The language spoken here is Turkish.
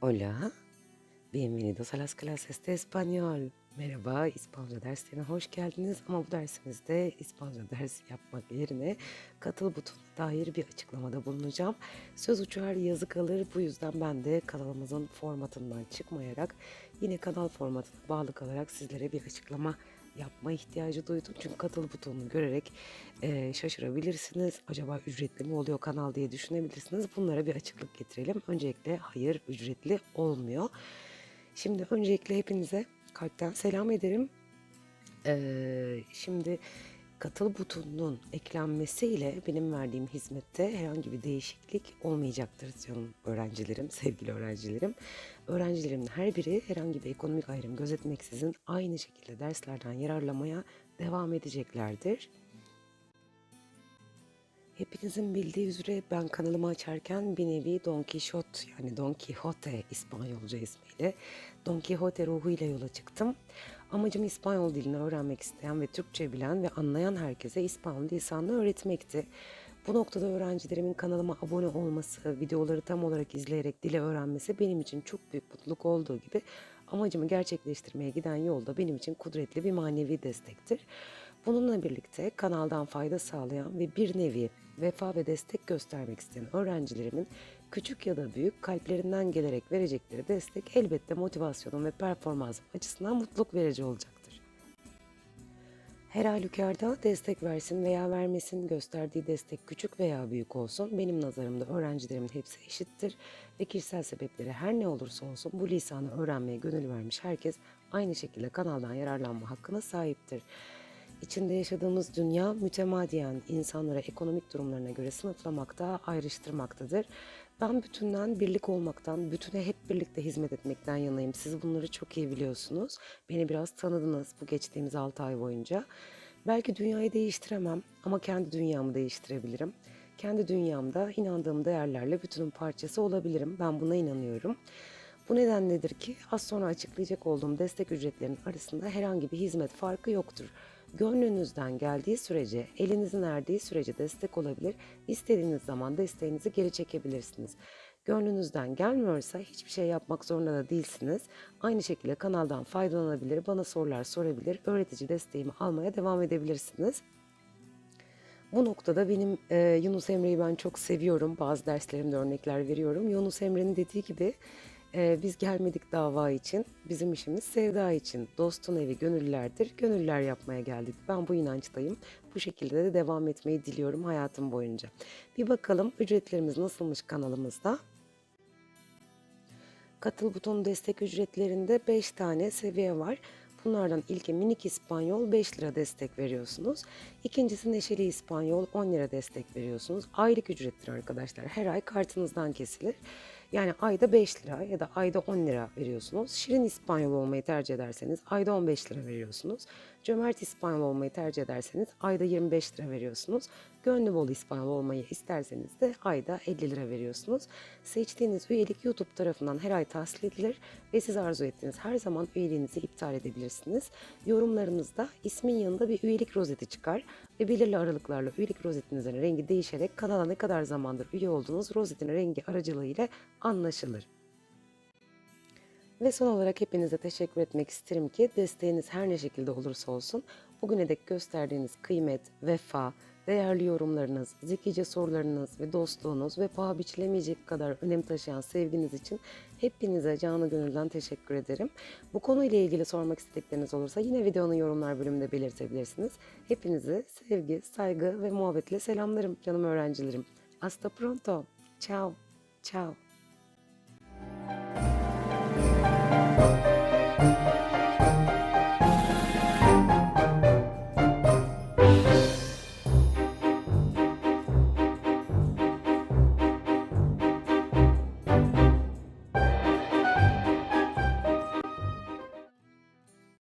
Hola, bienvenidos a las clases de español. Merhaba, İspanyolca derslerine hoş geldiniz ama bu dersimizde İspanyolca dersi yapmak yerine katıl butonuna dair bir açıklamada bulunacağım. Söz uçar yazı kalır bu yüzden ben de kanalımızın formatından çıkmayarak yine kanal formatına bağlı kalarak sizlere bir açıklama yapma ihtiyacı duydum. Çünkü katıl butonunu görerek e, şaşırabilirsiniz. Acaba ücretli mi oluyor kanal diye düşünebilirsiniz. Bunlara bir açıklık getirelim. Öncelikle hayır ücretli olmuyor. Şimdi öncelikle hepinize kalpten selam ederim. Ee, şimdi katıl butonunun eklenmesiyle benim verdiğim hizmette herhangi bir değişiklik olmayacaktır canım öğrencilerim, sevgili öğrencilerim. Öğrencilerimin her biri herhangi bir ekonomik ayrım gözetmeksizin aynı şekilde derslerden yararlamaya devam edeceklerdir. Hepinizin bildiği üzere ben kanalımı açarken bir nevi Don Quixote yani Don Quixote İspanyolca ismiyle Don Quixote ruhuyla yola çıktım. Amacım İspanyol dilini öğrenmek isteyen ve Türkçe bilen ve anlayan herkese İspanyol lisanını öğretmekti. Bu noktada öğrencilerimin kanalıma abone olması, videoları tam olarak izleyerek dili öğrenmesi benim için çok büyük mutluluk olduğu gibi amacımı gerçekleştirmeye giden yolda benim için kudretli bir manevi destektir. Bununla birlikte kanaldan fayda sağlayan ve bir nevi vefa ve destek göstermek isteyen öğrencilerimin küçük ya da büyük kalplerinden gelerek verecekleri destek elbette motivasyonum ve performansım açısından mutluluk verici olacaktır. Her halükarda destek versin veya vermesin gösterdiği destek küçük veya büyük olsun benim nazarımda öğrencilerimin hepsi eşittir ve kişisel sebepleri her ne olursa olsun bu lisanı öğrenmeye gönül vermiş herkes aynı şekilde kanaldan yararlanma hakkına sahiptir. İçinde yaşadığımız dünya mütemadiyen insanlara ekonomik durumlarına göre sınıflamakta, ayrıştırmaktadır. Ben bütünden birlik olmaktan, bütüne hep birlikte hizmet etmekten yanayım. Siz bunları çok iyi biliyorsunuz. Beni biraz tanıdınız bu geçtiğimiz 6 ay boyunca. Belki dünyayı değiştiremem ama kendi dünyamı değiştirebilirim. Kendi dünyamda inandığım değerlerle bütünün parçası olabilirim. Ben buna inanıyorum. Bu nedenledir ki az sonra açıklayacak olduğum destek ücretlerinin arasında herhangi bir hizmet farkı yoktur. Gönlünüzden geldiği sürece, elinizin erdiği sürece destek olabilir, istediğiniz zaman desteğinizi geri çekebilirsiniz. Gönlünüzden gelmiyorsa hiçbir şey yapmak zorunda da değilsiniz. Aynı şekilde kanaldan faydalanabilir, bana sorular sorabilir, öğretici desteğimi almaya devam edebilirsiniz. Bu noktada benim e, Yunus Emre'yi ben çok seviyorum. Bazı derslerimde örnekler veriyorum. Yunus Emre'nin dediği gibi e, biz gelmedik dava için, bizim işimiz sevda için. Dostun evi gönüllülerdir, gönüller yapmaya geldik. Ben bu inançtayım. Bu şekilde de devam etmeyi diliyorum hayatım boyunca. Bir bakalım ücretlerimiz nasılmış kanalımızda. Katıl butonu destek ücretlerinde 5 tane seviye var. Bunlardan ilki minik İspanyol 5 lira destek veriyorsunuz. İkincisi neşeli İspanyol 10 lira destek veriyorsunuz. Aylık ücrettir arkadaşlar. Her ay kartınızdan kesilir. Yani ayda 5 lira ya da ayda 10 lira veriyorsunuz. Şirin İspanyol olmayı tercih ederseniz ayda 15 lira veriyorsunuz. Cömert İspanyol olmayı tercih ederseniz ayda 25 lira veriyorsunuz. Gönlü bol İspanyol olmayı isterseniz de ayda 50 lira veriyorsunuz. Seçtiğiniz üyelik YouTube tarafından her ay tahsil edilir ve siz arzu ettiğiniz her zaman üyeliğinizi iptal edebilirsiniz. Yorumlarınızda ismin yanında bir üyelik rozeti çıkar ve belirli aralıklarla üyelik rozetinizin rengi değişerek kanala ne kadar zamandır üye olduğunuz rozetin rengi aracılığıyla anlaşılır. Ve son olarak hepinize teşekkür etmek isterim ki desteğiniz her ne şekilde olursa olsun bugüne dek gösterdiğiniz kıymet, vefa, değerli yorumlarınız, zekice sorularınız ve dostluğunuz ve paha biçilemeyecek kadar önem taşıyan sevginiz için hepinize canı gönülden teşekkür ederim. Bu konuyla ilgili sormak istedikleriniz olursa yine videonun yorumlar bölümünde belirtebilirsiniz. Hepinizi sevgi, saygı ve muhabbetle selamlarım canım öğrencilerim. Hasta pronto. Ciao. Ciao.